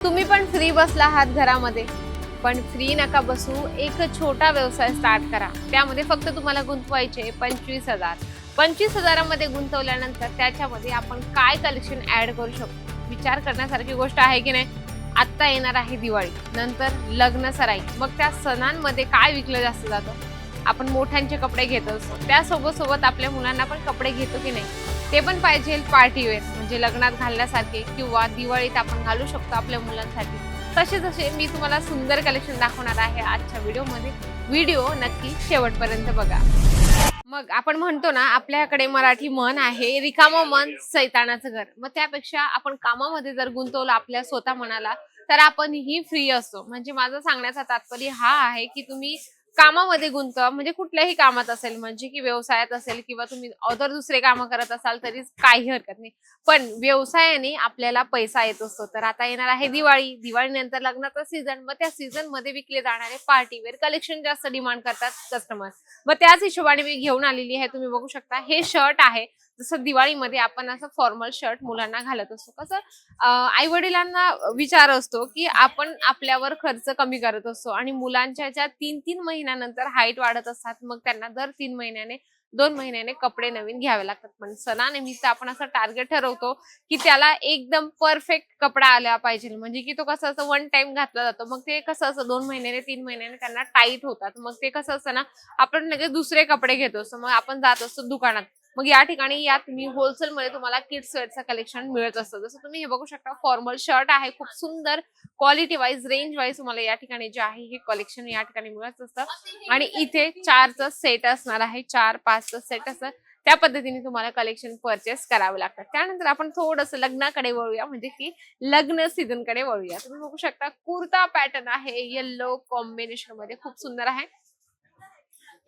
तुम्ही पण फ्री बसला आहात घरामध्ये. पण फ्री नका बसू एक छोटा व्यवसाय स्टार्ट करा. त्यामध्ये फक्त तुम्हाला गुंतवायचे पंचवीस हजार. पंचवीस हजारामध्ये गुंतवल्यानंतर त्याच्यामध्ये आपण काय कलेक्शन ऍड करू शकतो? विचार करण्यासारखी गोष्ट आहे की नाही? आत्ता येणार आहे दिवाळी नंतर लग्न सराई. मग त्या सणांमध्ये काय विकलं जास्त जातं? आपण मोठ्यांचे कपडे घेत असतो. त्यासोबत सोबत आपल्या मुलांना पण कपडे घेतो की नाही? ते पण पाहिजे पार्टी म्हणजे लग्नात घालण्यासारखे किंवा दिवाळीत आपण घालू शकतो आपल्या मुलांसाठी. तसे जसे मी तुम्हाला सुंदर कलेक्शन दाखवणार आहे आजच्या व्हिडिओमध्ये. व्हिडिओ नक्की शेवटपर्यंत बघा. मग आपण म्हणतो ना आपल्याकडे मराठी मन आहे रिकामं मन सैतानाचं घर. मग त्यापेक्षा आपण कामामध्ये जर गुंतवलं आपल्या स्वतः मनाला तर आपण ही फ्री असतो. म्हणजे माझं सांगण्याचा तात्पर्य हा आहे की तुम्ही कामामध्ये गुंतवा म्हणजे कुठल्याही कामात असेल म्हणजे की व्यवसायात असेल किंवा तुम्ही अदर दुसरे कामं करत असाल तरी काही हरकत नाही. पण व्यवसायाने आपल्याला पैसा येत असतो. तर आता येणार आहे दिवाळी. दिवाळीनंतर लग्नाचा सीझन मग त्या सीझनमध्ये विकले जाणारे पार्टीवेअर कलेक्शन जास्त डिमांड करतात कस्टमर मग त्याच हिशोबाने मी घेऊन आलेली आहे. तुम्ही बघू शकता. हे शर्ट आहे. जसं दिवाळीमध्ये आपण असं फॉर्मल शर्ट मुलांना घालत असतो. कसं आई वडिलांना विचार असतो की आपण आपल्यावर खर्च कमी करत असतो आणि मुलांच्या ज्या तीन तीन महिन्यानंतर हाईट वाढत असतात. मग त्यांना दर तीन महिन्याने दोन महिन्याने कपडे नवीन घ्यावे लागतात. पण सणानिमित्त आपण असं टार्गेट ठरवतो की त्याला एकदम परफेक्ट कपडा आला पाहिजे. म्हणजे की तो कसं असं वन टाइम घातला जातो. मग ते कसं असं दोन महिन्याने तीन महिन्याने त्यांना टाईट होतात. मग ते कसं असतं ना आपण लगेच दुसरे कपडे घेतो असतो. मग आपण जात असतो दुकानात. मग या ठिकाणी या तुम्ही होलसेल मध्ये तुम्हाला किड्स वेअरचं कलेक्शन मिळत असतं. जसं तुम्ही हे बघू शकता फॉर्मल शर्ट आहे. खूप सुंदर क्वालिटी वाईज रेंज वाईज तुम्हाला या ठिकाणी जे आहे हे कलेक्शन या ठिकाणी मिळत असतं. आणि इथे चारचं सेट असणार आहे. चार पाचचं सेट असतं. त्या पद्धतीने तुम्हाला कलेक्शन परचेस करावं लागतं. त्यानंतर आपण थोडंसं लग्नाकडे वळूया. म्हणजे की लग्न सीझनकडे वळूया. तुम्ही बघू शकता कुर्ता पॅटर्न आहे. येल्लो कॉम्बिनेशनमध्ये खूप सुंदर आहे.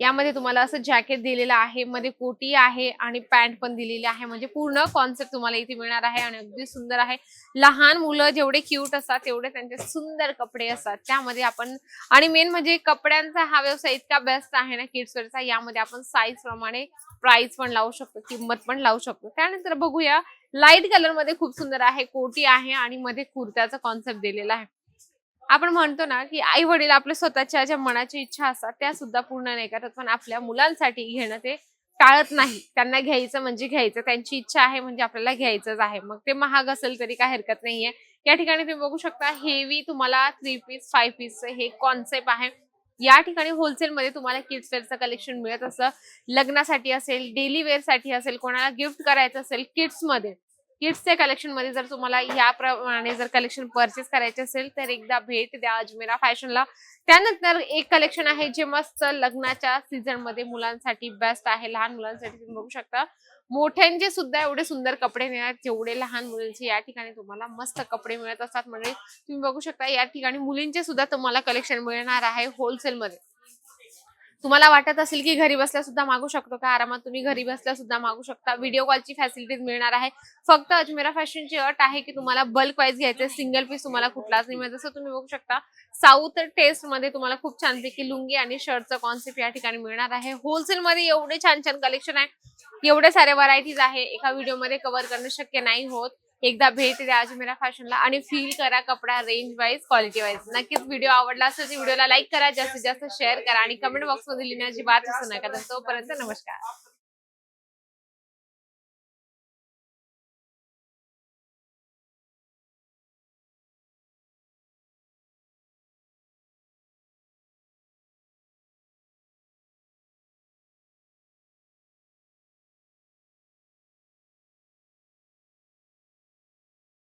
यामध्ये तुम्हाला असं जॅकेट दिलेलं आहे मध्ये कोटी आहे आणि पॅन्ट पण दिलेली आहे. म्हणजे पूर्ण कॉन्सेप्ट तुम्हाला इथे मिळणार आहे आणि अगदी सुंदर आहे. लहान मुलं जेवढे क्यूट असतात तेवढे त्यांचे सुंदर कपडे असतात. त्यामध्ये आपण आणि मेन म्हणजे कपड्यांचा हा व्यवसाय इतका बेस्ट आहे ना किड्सवेअरचा यामध्ये आपण साईज प्रमाणे प्राइस पण लावू शकतो किंमत पण लावू शकतो. त्यानंतर बघूया लाइट कलरमध्ये खूप सुंदर आहे कोटी आहे आणि मध्ये कुर्त्याचा कॉन्सेप्ट दिलेला आहे. आपण म्हणतो ना की आई वडील आपल्या स्वतःच्या ज्या मनाची इच्छा असतात त्या सुद्धा पूर्ण नाही करत. पण आपल्या मुलांसाठी घेणं ते टाळत नाही. त्यांना घ्यायचं म्हणजे घ्यायचं. त्यांची इच्छा आहे म्हणजे आपल्याला घ्यायचंच आहे. मग ते महाग असेल तरी काय हरकत नाहीये. या ठिकाणी तुम्ही बघू शकता हेवी तुम्हाला थ्री पीस फाईव्ह पीस हे कॉन्सेप्ट आहे. या ठिकाणी होलसेल मध्ये तुम्हाला किड्स वेअरचं कलेक्शन मिळत असं लग्नासाठी असेल डेली वेअरसाठी असेल कोणाला गिफ्ट करायचं असेल किड्समध्ये. किड्सच्या कलेक्शनमध्ये जर तुम्हाला याप्रमाणे जर कलेक्शन परचेस करायचे असेल तर एकदा भेट द्या अजमेरा फॅशनला त्यानंतर एक कलेक्शन आहे जे मस्त लग्नाच्या सीझनमध्ये मुलांसाठी बेस्ट आहे. लहान मुलांसाठी तुम्ही बघू शकता. मोठ्यांचे सुद्धा एवढे सुंदर कपडे मिळतात. जेवढे लहान मुलींचे या ठिकाणी तुम्हाला मस्त कपडे मिळत असतात. म्हणजे तुम्ही बघू शकता या ठिकाणी मुलींचे सुद्धा तुम्हाला कलेक्शन मिळणार आहे होलसेल मध्ये. तुम्हाला वाटत असेल की घरी बसल्या सुद्धा मागू शकतो का? आरामात तुम्ही घरी बसल्या सुद्धा मागू शकता. व्हिडिओ कॉलची फॅसिलिटीज मिळणार आहे. फक्त अजमेरा फॅशनची अट आहे की तुम्हाला बल्क वाईज घ्यायचे सिंगल पीस तुम्हाला कुठलाच नाही मिळत जसं तुम्ही बघू शकता साऊथ टेस्टमध्ये तुम्हाला खूप छानपैकी लुंगी आणि शर्टचं कॉन्सेप्ट या ठिकाणी मिळणार आहे. होलसेल मध्ये एवढे छान छान कलेक्शन आहे. एवढे सारे व्हरायटीज आहे. एका व्हिडिओमध्ये कव्हर करणं शक्य नाही होत. एकदा भेट द्या अजमेरा फॅशनला आणि फील करा कपडा रेंज वाईज क्वालिटी वाईज नक्कीच व्हिडिओ आवडला असेल तर व्हिडिओला लाईक करा जास्तीत जास्त शेअर करा आणि कमेंट बॉक्समध्ये लिहिण्याची बात असू नका तर तोपर्यंत नमस्कार.